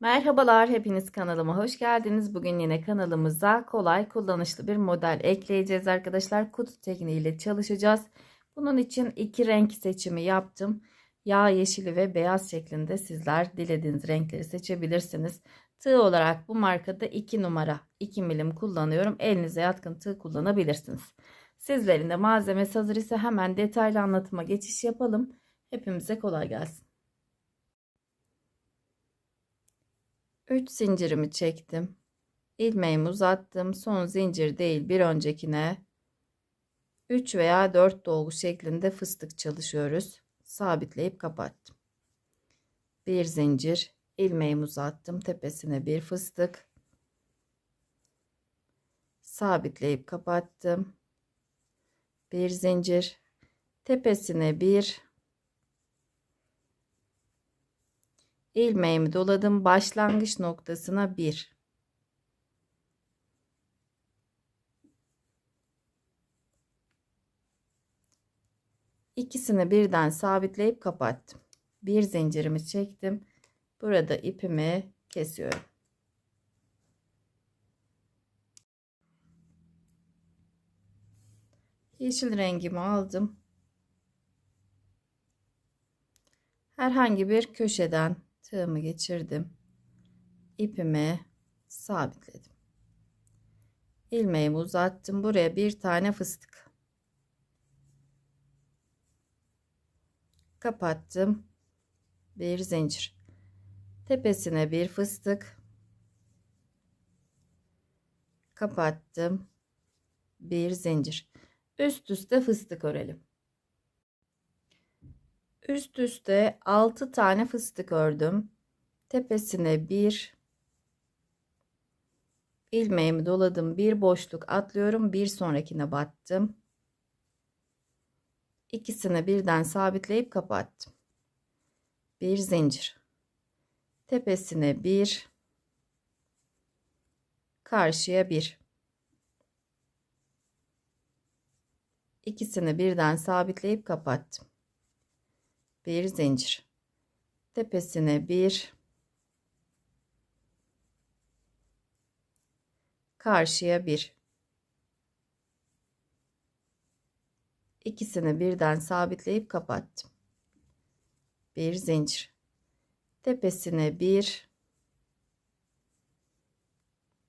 Merhabalar, hepiniz kanalıma hoş geldiniz. Bugün yine kanalımıza kolay, kullanışlı bir model ekleyeceğiz arkadaşlar. Kutu tekniğiyle çalışacağız. Bunun için iki renk seçimi yaptım. Yağ yeşili ve beyaz şeklinde sizler dilediğiniz renkleri seçebilirsiniz. Tığ olarak bu markada 2 numara 2 milim kullanıyorum. Elinize yatkın tığ kullanabilirsiniz. Sizlerin de malzemesi hazır ise hemen detaylı anlatıma geçiş yapalım. Hepimize kolay gelsin. 3 zincirimi çektim. ilmeğimi uzattım. Son zincir değil bir öncekine 3 veya 4 dolgu şeklinde fıstık çalışıyoruz. Sabitleyip kapattım. Bir zincir ilmeğimi uzattım. Tepesine bir fıstık. Sabitleyip kapattım. Bir zincir tepesine bir ilmeğimi doladım. Başlangıç noktasına bir. İkisini birden sabitleyip kapattım. Bir zincirimi çektim. Burada ipimi kesiyorum. Yeşil rengimi aldım. Herhangi bir köşeden tığımı geçirdim. ipimi sabitledim. ilmeğimi uzattım. Buraya bir tane fıstık. Kapattım. Bir zincir. Tepesine bir fıstık. Kapattım. Bir zincir. Üst üste fıstık örelim. Üst üste 6 tane fıstık ördüm. Tepesine bir ilmeğimi doladım. Bir boşluk atlıyorum. Bir sonrakine battım. İkisini birden sabitleyip kapattım. Bir zincir. Tepesine bir karşıya bir. İkisini birden sabitleyip kapattım bir zincir. Tepesine bir. Karşıya bir. İkisini birden sabitleyip kapattım. Bir zincir. Tepesine bir.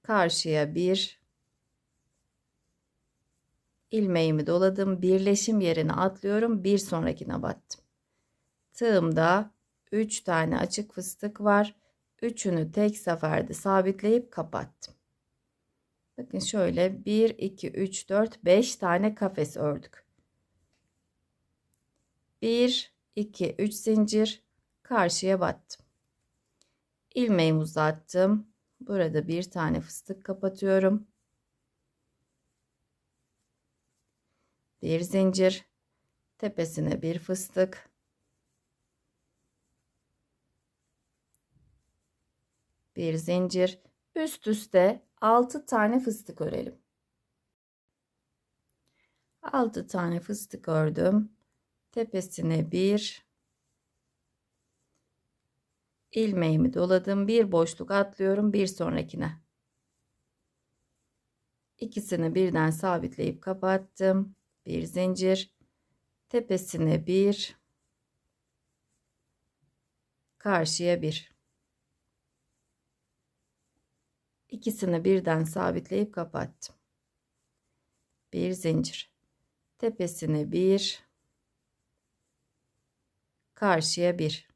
Karşıya bir. İlmeğimi doladım birleşim yerine atlıyorum bir sonrakine battım tığımda 3 tane açık fıstık var. Üçünü tek seferde sabitleyip kapattım. Bakın şöyle 1, 2, 3, 4, 5 tane kafes ördük. 1, 2, 3 zincir karşıya battım. İlmeğimi uzattım. Burada bir tane fıstık kapatıyorum. Bir zincir tepesine bir fıstık bir zincir üst üste 6 tane fıstık örelim. 6 tane fıstık ördüm. Tepesine bir ilmeğimi doladım. Bir boşluk atlıyorum bir sonrakine. İkisini birden sabitleyip kapattım. Bir zincir. Tepesine bir karşıya bir. İkisini birden sabitleyip kapattım. Bir zincir. Tepesine bir. Karşıya bir.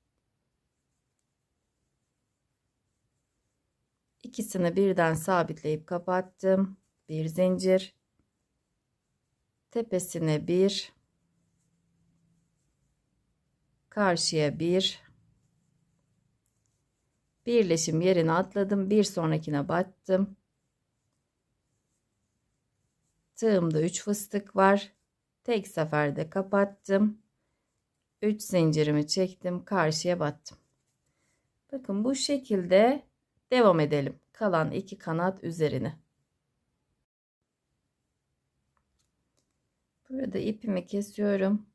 İkisini birden sabitleyip kapattım. Bir zincir. Tepesine bir. Karşıya bir birleşim yerine atladım. Bir sonrakine battım tığımda 3 fıstık var. Tek seferde kapattım. 3 zincirimi çektim. Karşıya battım. Bakın bu şekilde devam edelim. Kalan iki kanat üzerine. Burada ipimi kesiyorum.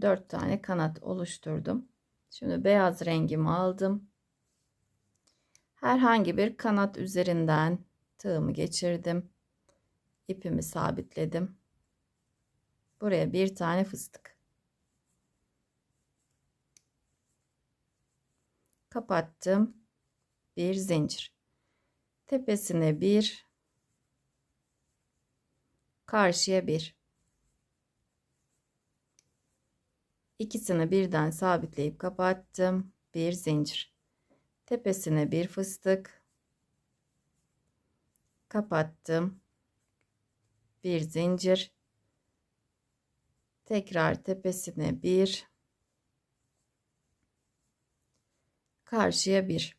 4 tane kanat oluşturdum. Şimdi beyaz rengimi aldım Herhangi bir kanat üzerinden tığımı geçirdim. İpimi sabitledim. Buraya bir tane fıstık. Kapattım. Bir zincir. Tepesine bir. Karşıya bir. İkisini birden sabitleyip kapattım. Bir zincir. Tepesine bir fıstık. Kapattım. Bir zincir. Tekrar tepesine bir. Karşıya bir.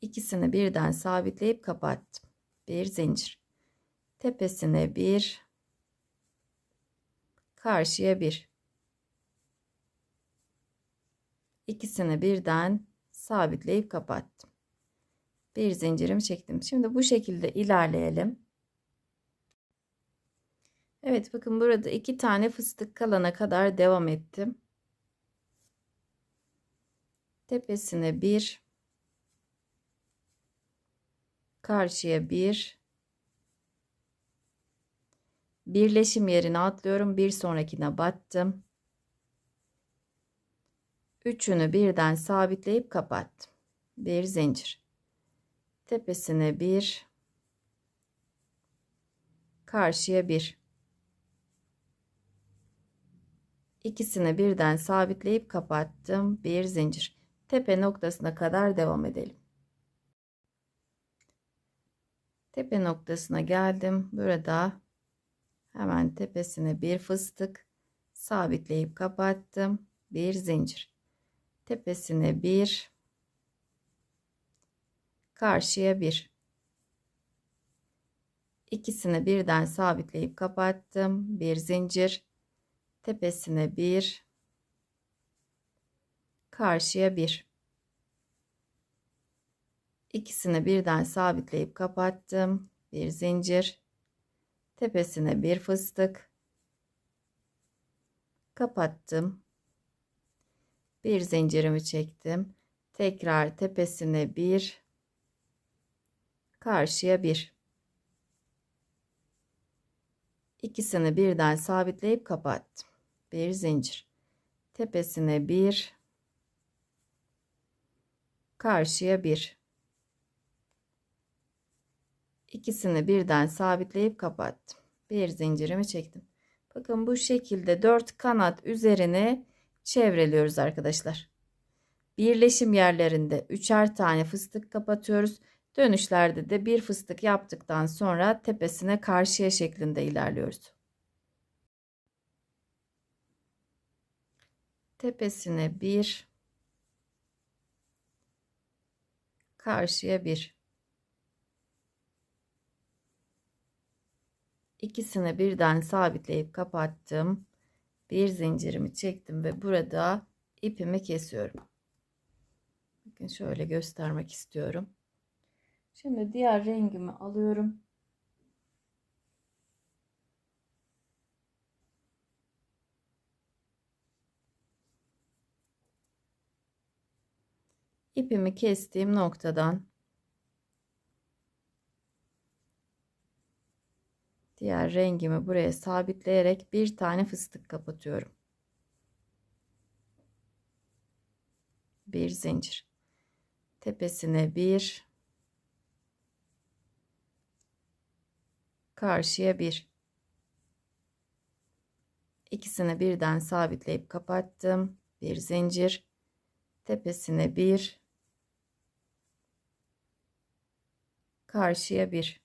İkisini birden sabitleyip kapattım. Bir zincir. Tepesine bir karşıya bir. İkisini birden sabitleyip kapattım. Bir zincirimi çektim. Şimdi bu şekilde ilerleyelim. Evet bakın burada iki tane fıstık kalana kadar devam ettim. Tepesine bir, karşıya bir, Birleşim yerine atlıyorum. Bir sonrakine battım. Üçünü birden sabitleyip kapattım. Bir zincir. Tepesine bir. Karşıya bir. İkisini birden sabitleyip kapattım. Bir zincir. Tepe noktasına kadar devam edelim. Tepe noktasına geldim. Burada Hemen tepesine bir fıstık sabitleyip kapattım. Bir zincir. Tepesine bir karşıya bir. İkisini birden sabitleyip kapattım. Bir zincir. Tepesine bir karşıya bir. İkisini birden sabitleyip kapattım. Bir zincir tepesine bir fıstık kapattım bir zincirimi çektim. Tekrar tepesine bir karşıya bir. İkisini birden sabitleyip kapattım. Bir zincir. Tepesine bir karşıya bir. İkisini birden sabitleyip kapattım. Bir zincirimi çektim. Bakın bu şekilde dört kanat üzerine çevreliyoruz arkadaşlar. Birleşim yerlerinde üçer tane fıstık kapatıyoruz. Dönüşlerde de bir fıstık yaptıktan sonra tepesine karşıya şeklinde ilerliyoruz. Tepesine bir, karşıya bir. ikisini birden sabitleyip kapattım. Bir zincirimi çektim ve burada ipimi kesiyorum. Bakın şöyle göstermek istiyorum. Şimdi diğer rengimi alıyorum. İpimi kestiğim noktadan diğer rengimi buraya sabitleyerek bir tane fıstık kapatıyorum. Bir zincir. Tepesine bir. Karşıya bir. İkisini birden sabitleyip kapattım. Bir zincir. Tepesine bir. Karşıya bir.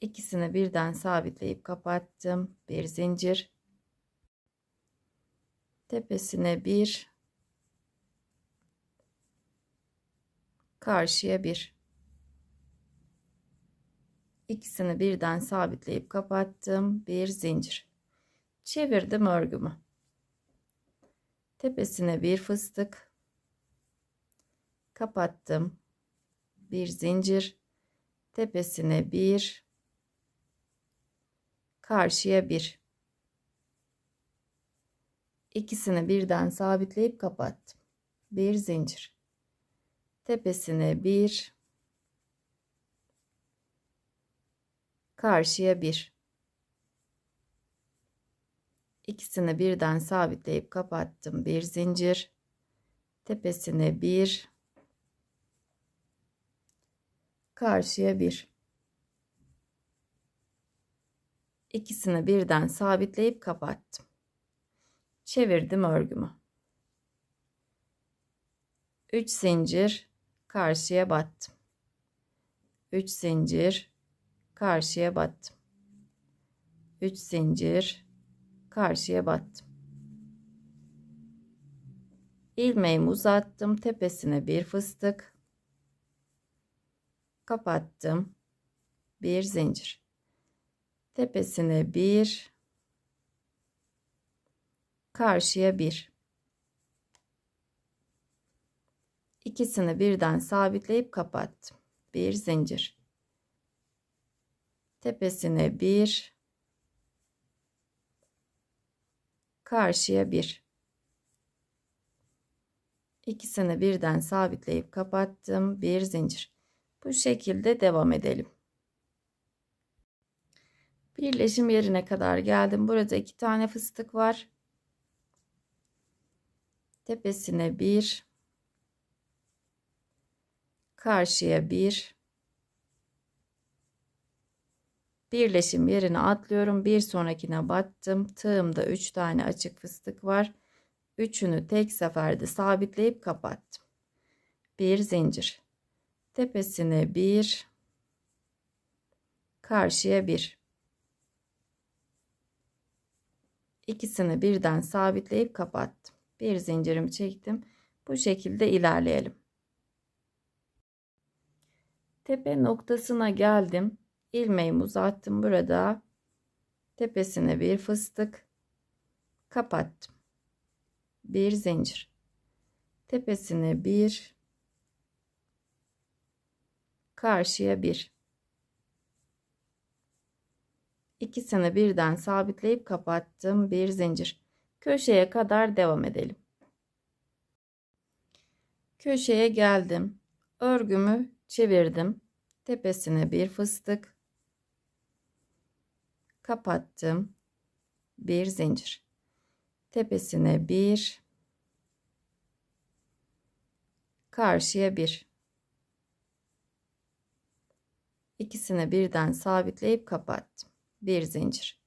İkisini birden sabitleyip kapattım. Bir zincir. Tepesine bir. Karşıya bir. İkisini birden sabitleyip kapattım. Bir zincir. Çevirdim örgümü. Tepesine bir fıstık. Kapattım. Bir zincir. Tepesine bir karşıya bir İkisini birden sabitleyip kapattım. Bir zincir. Tepesine bir. Karşıya bir. İkisini birden sabitleyip kapattım. Bir zincir. Tepesine bir. Karşıya bir. İkisini birden sabitleyip kapattım. Çevirdim örgümü. 3 zincir karşıya battım. 3 zincir karşıya battım. 3 zincir karşıya battım. ilmeğimi uzattım tepesine bir fıstık kapattım bir zincir tepesine bir karşıya bir. İkisini birden sabitleyip kapattım. Bir zincir. Tepesine bir karşıya bir. İkisini birden sabitleyip kapattım. Bir zincir. Bu şekilde devam edelim birleşim yerine kadar geldim. Burada iki tane fıstık var. Tepesine bir. Karşıya bir. Birleşim yerine atlıyorum. Bir sonrakine battım. Tığımda 3 tane açık fıstık var. Üçünü tek seferde sabitleyip kapattım. Bir zincir. Tepesine bir. Karşıya bir ikisini birden sabitleyip kapattım. Bir zincirimi çektim. Bu şekilde ilerleyelim. Tepe noktasına geldim. İlmeğimi uzattım. Burada tepesine bir fıstık kapattım. Bir zincir. Tepesine bir karşıya bir ikisini birden sabitleyip kapattım bir zincir. Köşeye kadar devam edelim. Köşeye geldim. Örgümü çevirdim. Tepesine bir fıstık kapattım. Bir zincir. Tepesine bir karşıya bir. İkisini birden sabitleyip kapattım bir zincir.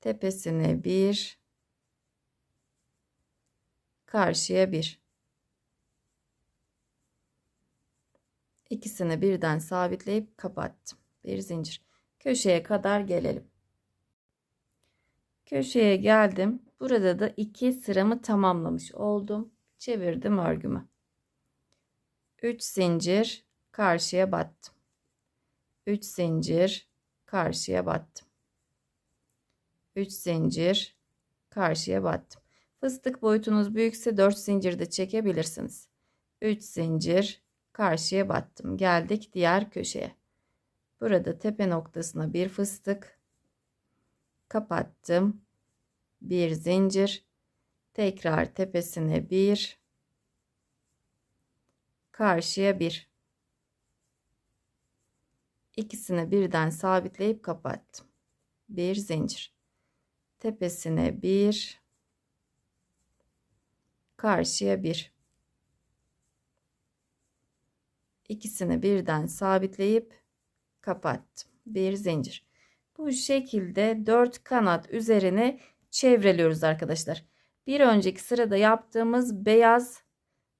Tepesine bir karşıya bir. İkisini birden sabitleyip kapattım. Bir zincir. Köşeye kadar gelelim. Köşeye geldim. Burada da iki sıramı tamamlamış oldum. Çevirdim örgümü. 3 zincir karşıya battım. 3 zincir karşıya battım 3 zincir karşıya battım. Fıstık boyutunuz büyükse 4 zincir de çekebilirsiniz. 3 zincir karşıya battım. Geldik diğer köşeye. Burada tepe noktasına bir fıstık kapattım. Bir zincir. Tekrar tepesine bir. Karşıya bir. İkisini birden sabitleyip kapattım. Bir zincir tepesine bir karşıya bir. İkisini birden sabitleyip kapattım. Bir zincir. Bu şekilde dört kanat üzerine çevreliyoruz arkadaşlar. Bir önceki sırada yaptığımız beyaz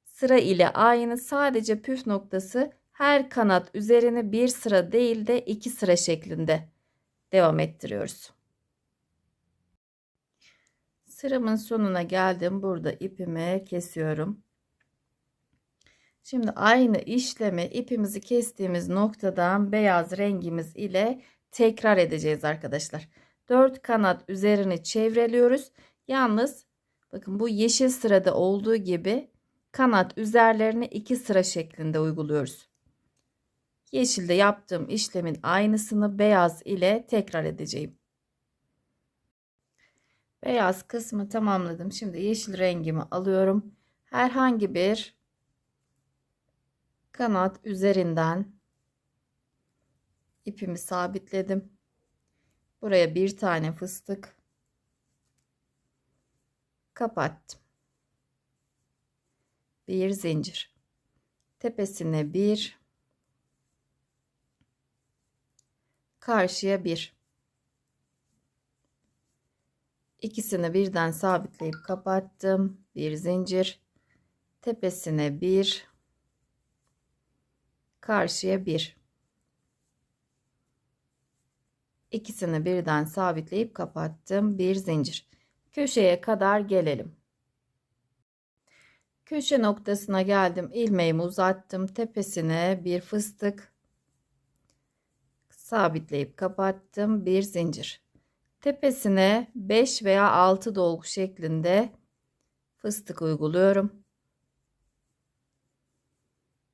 sıra ile aynı sadece püf noktası her kanat üzerine bir sıra değil de iki sıra şeklinde devam ettiriyoruz. Sıramın sonuna geldim. Burada ipimi kesiyorum. Şimdi aynı işlemi ipimizi kestiğimiz noktadan beyaz rengimiz ile tekrar edeceğiz arkadaşlar. 4 kanat üzerini çevreliyoruz. Yalnız bakın bu yeşil sırada olduğu gibi kanat üzerlerini iki sıra şeklinde uyguluyoruz. Yeşilde yaptığım işlemin aynısını beyaz ile tekrar edeceğim. Beyaz kısmı tamamladım. Şimdi yeşil rengimi alıyorum. Herhangi bir kanat üzerinden ipimi sabitledim. Buraya bir tane fıstık kapattım. Bir zincir. Tepesine bir karşıya bir. İkisini birden sabitleyip kapattım. Bir zincir. Tepesine bir. Karşıya bir. İkisini birden sabitleyip kapattım. Bir zincir. Köşeye kadar gelelim. Köşe noktasına geldim. ilmeğimi uzattım. Tepesine bir fıstık sabitleyip kapattım. Bir zincir. Tepesine 5 veya 6 dolgu şeklinde fıstık uyguluyorum.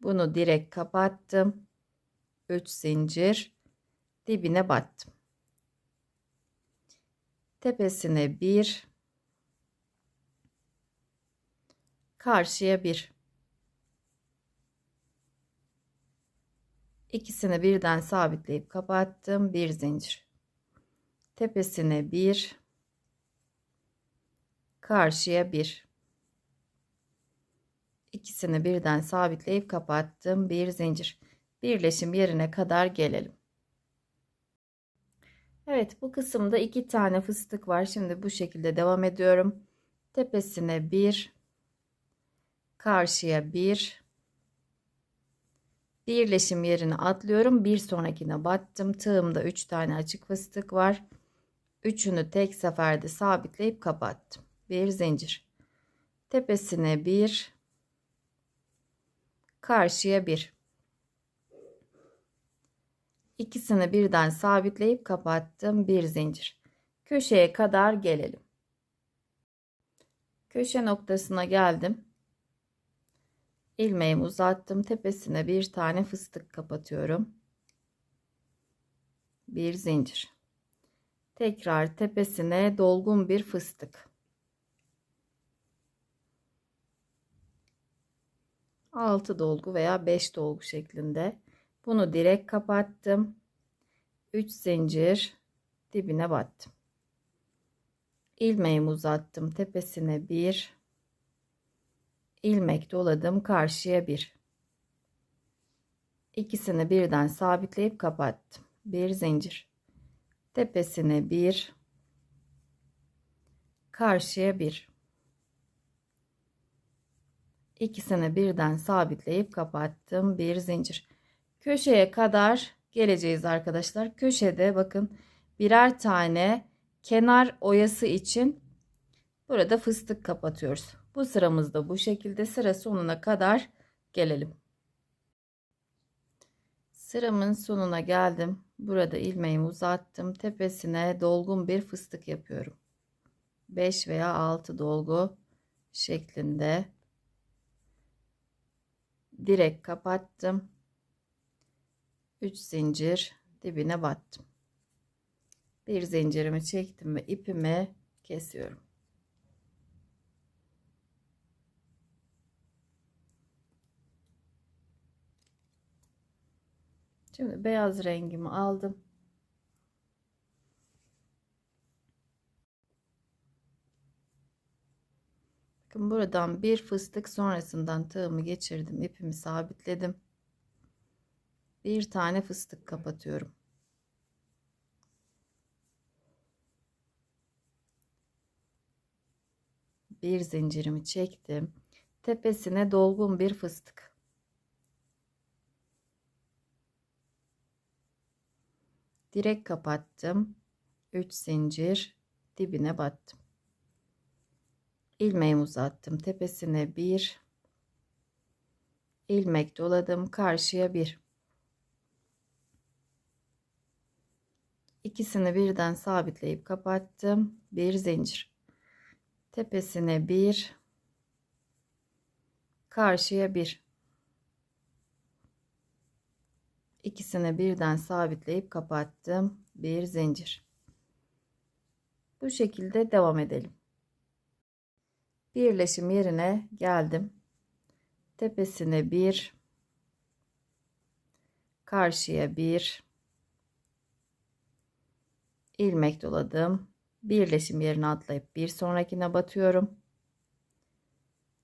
Bunu direkt kapattım. 3 zincir dibine battım. Tepesine 1 karşıya 1 ikisini birden sabitleyip kapattım. Bir zincir. Tepesine bir. Karşıya bir. İkisini birden sabitleyip kapattım. Bir zincir. Birleşim yerine kadar gelelim. Evet bu kısımda iki tane fıstık var. Şimdi bu şekilde devam ediyorum. Tepesine bir. Karşıya bir birleşim yerine atlıyorum. Bir sonrakine battım. Tığımda 3 tane açık fıstık var. Üçünü tek seferde sabitleyip kapattım. Bir zincir. Tepesine bir. Karşıya bir. İkisini birden sabitleyip kapattım. Bir zincir. Köşeye kadar gelelim. Köşe noktasına geldim ilmeğimi uzattım. Tepesine bir tane fıstık kapatıyorum. Bir zincir. Tekrar tepesine dolgun bir fıstık. Altı dolgu veya beş dolgu şeklinde. Bunu direkt kapattım. 3 zincir dibine battım. ilmeğimi uzattım. Tepesine bir ilmek doladım karşıya bir ikisini birden sabitleyip kapattım bir zincir tepesine bir karşıya bir. İkisini birden sabitleyip kapattım. Bir zincir. Köşeye kadar geleceğiz arkadaşlar. Köşede bakın birer tane kenar oyası için burada fıstık kapatıyoruz. Bu sıramızda bu şekilde. Sıra sonuna kadar gelelim. Sıramın sonuna geldim. Burada ilmeğimi uzattım. Tepesine dolgun bir fıstık yapıyorum. 5 veya 6 dolgu şeklinde direkt kapattım. 3 zincir dibine battım. Bir zincirimi çektim ve ipimi kesiyorum. Şimdi beyaz rengimi aldım. Bakın buradan bir fıstık sonrasından tığımı geçirdim. ipimi sabitledim. Bir tane fıstık kapatıyorum. Bir zincirimi çektim. Tepesine dolgun bir fıstık. Direk kapattım. 3 zincir dibine battım. İlmeğimi uzattım. Tepesine bir. İlmek doladım. Karşıya bir. İkisini birden sabitleyip kapattım. Bir zincir. Tepesine bir. Karşıya bir ikisini birden sabitleyip kapattım bir zincir Bu şekilde devam edelim. Birleşim yerine geldim. Tepesine bir, karşıya bir, ilmek doladım. Birleşim yerine atlayıp bir sonrakine batıyorum.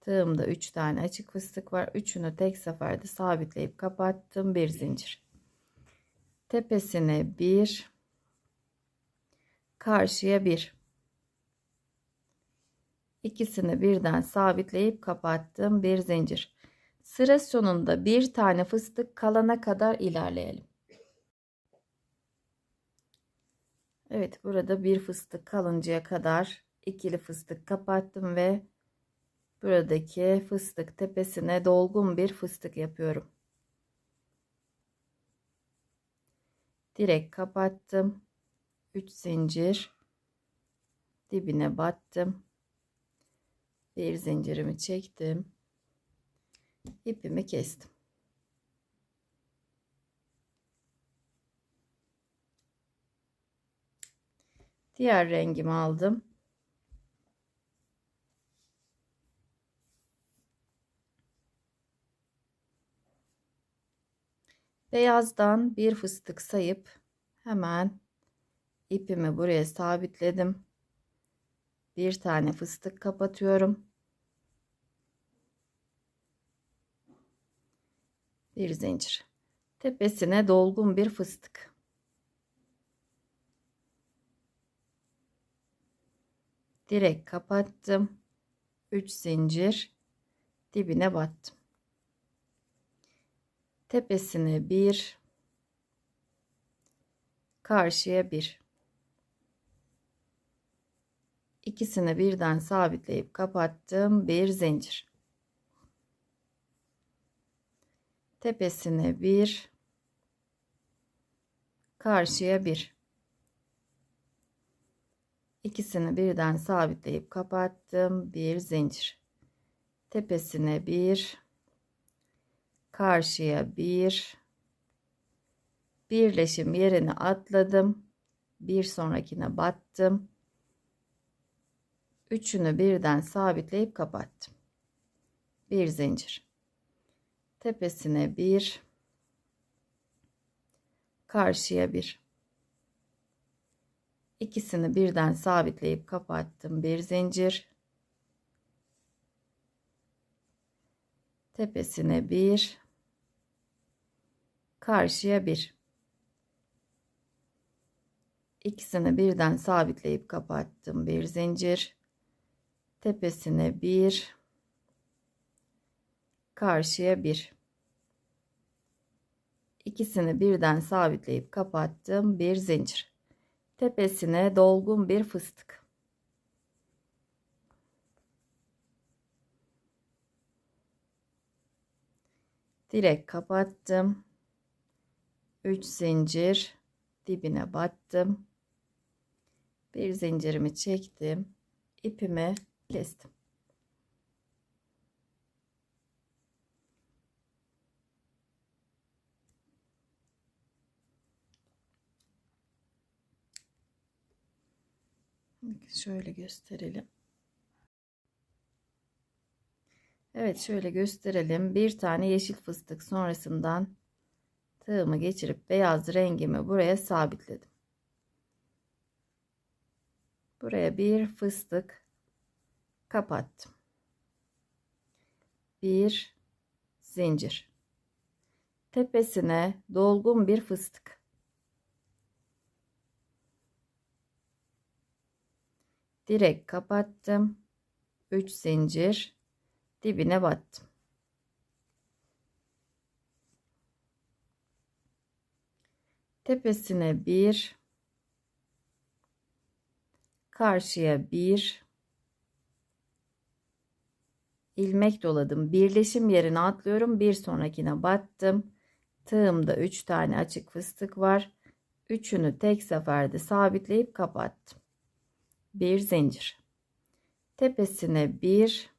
Tığımda 3 tane açık fıstık var. Üçünü tek seferde sabitleyip kapattım. Bir zincir. Tepesine bir, karşıya bir. İkisini birden sabitleyip kapattım. Bir zincir. Sıra sonunda bir tane fıstık kalana kadar ilerleyelim. Evet burada bir fıstık kalıncaya kadar ikili fıstık kapattım ve buradaki fıstık tepesine dolgun bir fıstık yapıyorum. Direkt kapattım. 3 zincir dibine battım. Bir zincirimi çektim. ipimi kestim. Diğer rengimi aldım. Beyazdan bir fıstık sayıp hemen ipimi buraya sabitledim. Bir tane fıstık kapatıyorum. Bir zincir. Tepesine dolgun bir fıstık. direkt kapattım 3 zincir dibine battım tepesine bir karşıya bir. İkisini birden sabitleyip kapattım. Bir zincir. Tepesine bir karşıya bir. İkisini birden sabitleyip kapattım. Bir zincir. Tepesine bir karşıya bir birleşim yerine atladım. Bir sonrakine battım. Üçünü birden sabitleyip kapattım. Bir zincir. Tepesine bir. Karşıya bir. İkisini birden sabitleyip kapattım. Bir zincir. Tepesine bir karşıya bir. İkisini birden sabitleyip kapattım. Bir zincir. Tepesine bir. Karşıya bir. İkisini birden sabitleyip kapattım. Bir zincir. Tepesine dolgun bir fıstık. Direkt kapattım. 3 zincir dibine battım. Bir zincirimi çektim. ipimi kestim. Şöyle gösterelim. Evet şöyle gösterelim. Bir tane yeşil fıstık sonrasından tığımı geçirip beyaz rengimi buraya sabitledim. Buraya bir fıstık kapattım. Bir zincir. Tepesine dolgun bir fıstık. direkt kapattım 3 zincir dibine battım tepesine bir karşıya bir ilmek doladım. Birleşim yerine atlıyorum. Bir sonrakine battım. Tığımda 3 tane açık fıstık var. Üçünü tek seferde sabitleyip kapattım. Bir zincir. Tepesine bir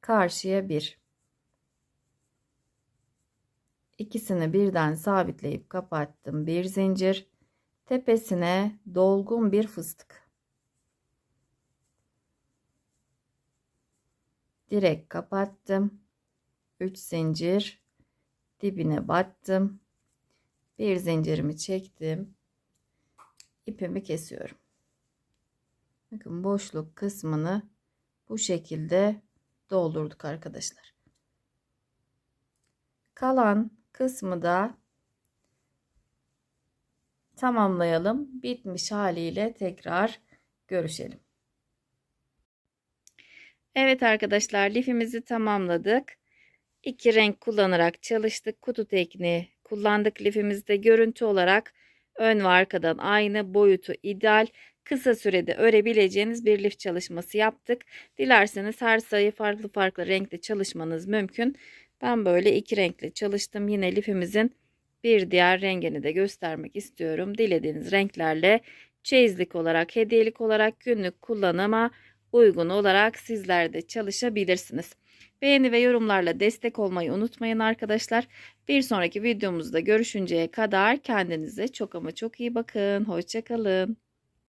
karşıya bir ikisini birden sabitleyip kapattım bir zincir Tepesine dolgun bir fıstık. Direkt kapattım. 3 zincir dibine battım. Bir zincirimi çektim. İpimi kesiyorum. Bakın boşluk kısmını bu şekilde doldurduk arkadaşlar. Kalan kısmı da tamamlayalım. Bitmiş haliyle tekrar görüşelim. Evet arkadaşlar lifimizi tamamladık. İki renk kullanarak çalıştık. Kutu tekniği kullandık lifimizde görüntü olarak ön ve arkadan aynı boyutu ideal kısa sürede örebileceğiniz bir lif çalışması yaptık. Dilerseniz her sayı farklı farklı renkte çalışmanız mümkün. Ben böyle iki renkle çalıştım. Yine lifimizin bir diğer rengini de göstermek istiyorum. Dilediğiniz renklerle çeyizlik olarak, hediyelik olarak günlük kullanıma uygun olarak sizler de çalışabilirsiniz. Beğeni ve yorumlarla destek olmayı unutmayın arkadaşlar. Bir sonraki videomuzda görüşünceye kadar kendinize çok ama çok iyi bakın. Hoşçakalın.